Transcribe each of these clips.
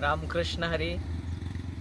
रामकृष्ण हरी.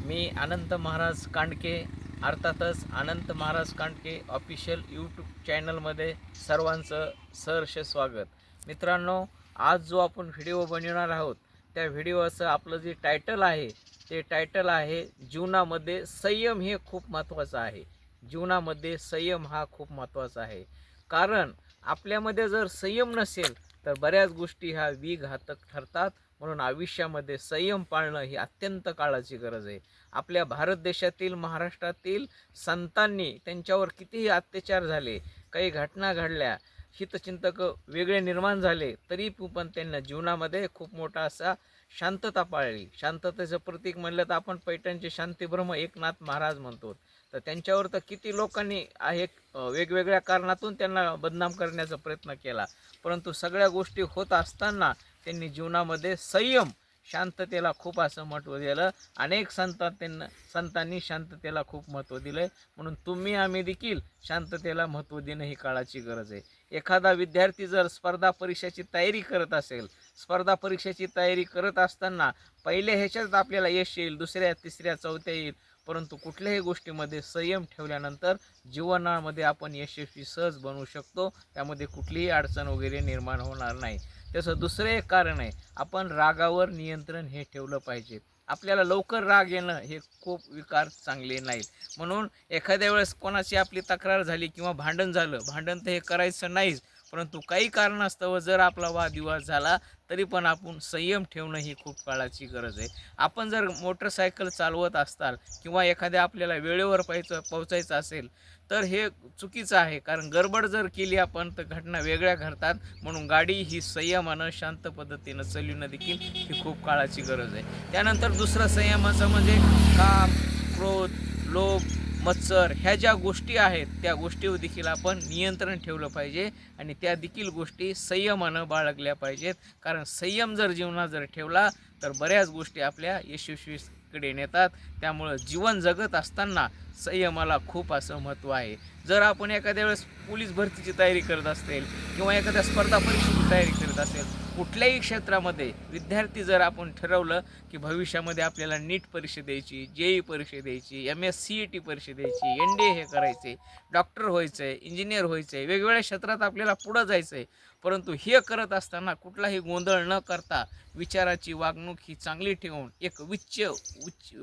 मी अनंत महाराज कांडके अर्थातच Anant Maharaj Kandke official YouTube चॅनलमध्ये सर्वांचं सहर्ष स्वागत. मित्रांनो आज जो आपण व्हिडिओ बनवणार आहोत त्या व्हिडिओचं आपलं जे टायटल आहे ते टायटल आहे जीवनामध्ये संयम हे खूप महत्त्वाचं आहे. जीवनामध्ये संयम हा खूप महत्त्वाचा आहे. कारण आपल्यामध्ये जर संयम नसेल तर बऱ्याच गोष्टी ह्या विघातक ठरतात. म्हणून आयुष्यामध्ये संयम पाळणं ही अत्यंत काळाची गरज आहे. आपल्या भारत देशातील महाराष्ट्रातील संतांनी त्यांच्यावर कितीही अत्याचार झाले काही घटना घडल्या हितचिंतक वेगळे निर्माण झाले तरी पण त्यांना जीवनामध्ये खूप मोठा असा शांतता पाळली. शांततेचं प्रतीक म्हणलं तर आपण पैठणचे शांतीब्रह्म एकनाथ महाराज म्हणतो. तर त्यांच्यावर तर किती लोकांनी आहे वेगवेगळ्या कारणातून त्यांना बदनाम करण्याचा प्रयत्न केला. परंतु सगळ्या गोष्टी होत असताना त्यांनी जीवनामध्ये संयम शांततेला खूप असं महत्त्व दिलं. अनेक संतां त्यांना संतांनी शांततेला खूप महत्त्व दिलं आहे म्हणून तुम्ही आम्ही देखील शांततेला महत्त्व देणं ही काळाची गरज आहे. एखादा विद्यार्थी जर स्पर्धा परीक्षेची तयारी करत असेल स्पर्धा परीक्षेची तयारी करत असताना पहिल्या ह्याच्यात आपल्याला यश येईल दुसऱ्या तिसऱ्या चौथ्या येईल. परंतु कुठल्याही गोष्टीमध्ये संयम ठेवल्यानंतर जीवनामध्ये आपण यशस्वी सहज बनवू शकतो. त्यामध्ये कुठलीही अडचण वगैरे निर्माण होणार नाही. त्याचं दुसरं एक कारण आहे आपण रागावर नियंत्रण हे ठेवलं पाहिजे. आपल्याला लवकर राग येणं हे खूप विकार चांगले नाहीत. म्हणून एखाद्या वेळेस कोणाची आपली तक्रार झाली किंवा भांडण झालं भांडण तर हे करायचं नाहीच. परंतु काही कारणास्तव जर आपला वादविवाद झाला तरी पण आपण संयम ठेवणं ही खूप काळाची गरज आहे. आपण जर मोटरसायकल चालवत असताल किंवा एखाद्या आपल्याला वेळेवर पाहिचं पोहोचायचं असेल तर हे चुकीचं आहे. कारण गडबड जर केली आपण तर घटना वेगळ्या घडतात. म्हणून गाडी ही संयमानं शांत पद्धतीनं चालवणं देखील ही खूप काळाची गरज आहे. त्यानंतर दुसरं संयमाचं म्हणजे काम क्रोध लोभ मत्सर ह्या ज्या गोष्टी आहेत त्या गोष्टीवर देखील आपण नियंत्रण ठेवलं पाहिजे आणि त्या देखील गोष्टी संयमानं बाळगल्या पाहिजेत. कारण संयम जर जीवनात जर ठेवला तर बऱ्याच गोष्टी आपल्या यशस्वीकडे नेतात. त्यामुळं जीवन जगत असताना संयमाला खूप असं महत्त्व आहे. जर आपण एखाद्या वेळेस पोलीस भरतीची तयारी करत असेल किंवा एखाद्या स्पर्धा परीक्षेची तयारी करत असेल कुठल्याही क्षेत्रामध्ये विद्यार्थी जर आपण ठरवलं की भविष्यामध्ये आपल्याला नीट परीक्षा द्यायची जे ई परीक्षा द्यायची M S C E T परीक्षा द्यायची एन डी ए हे करायचे डॉक्टर व्हायचं आहे इंजिनियर व्हायचं आहे वेगवेगळ्या क्षेत्रात आपल्याला पुढं जायचं आहे परंतु हे करत असताना कुठलाही गोंधळ न करता विचाराची वागणूक ही चांगली ठेवून एक उच्च उच्च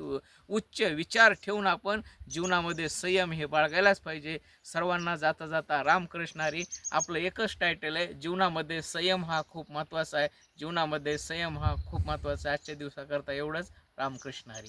उच्च विचार ठेवून आपण जीवनामध्ये संयम हे बाळगायलाच पाहिजे. सर्वांना जाता जाता रामकृष्णारी आपलं एकच टायटल आहे जीवनामध्ये संयम हा खूप महत्त्वाचा आहे. जीवनामध्ये संयम हा खूप महत्त्वाचा आहे. आजच्या दिवसाकरता एवढंच. रामकृष्णारी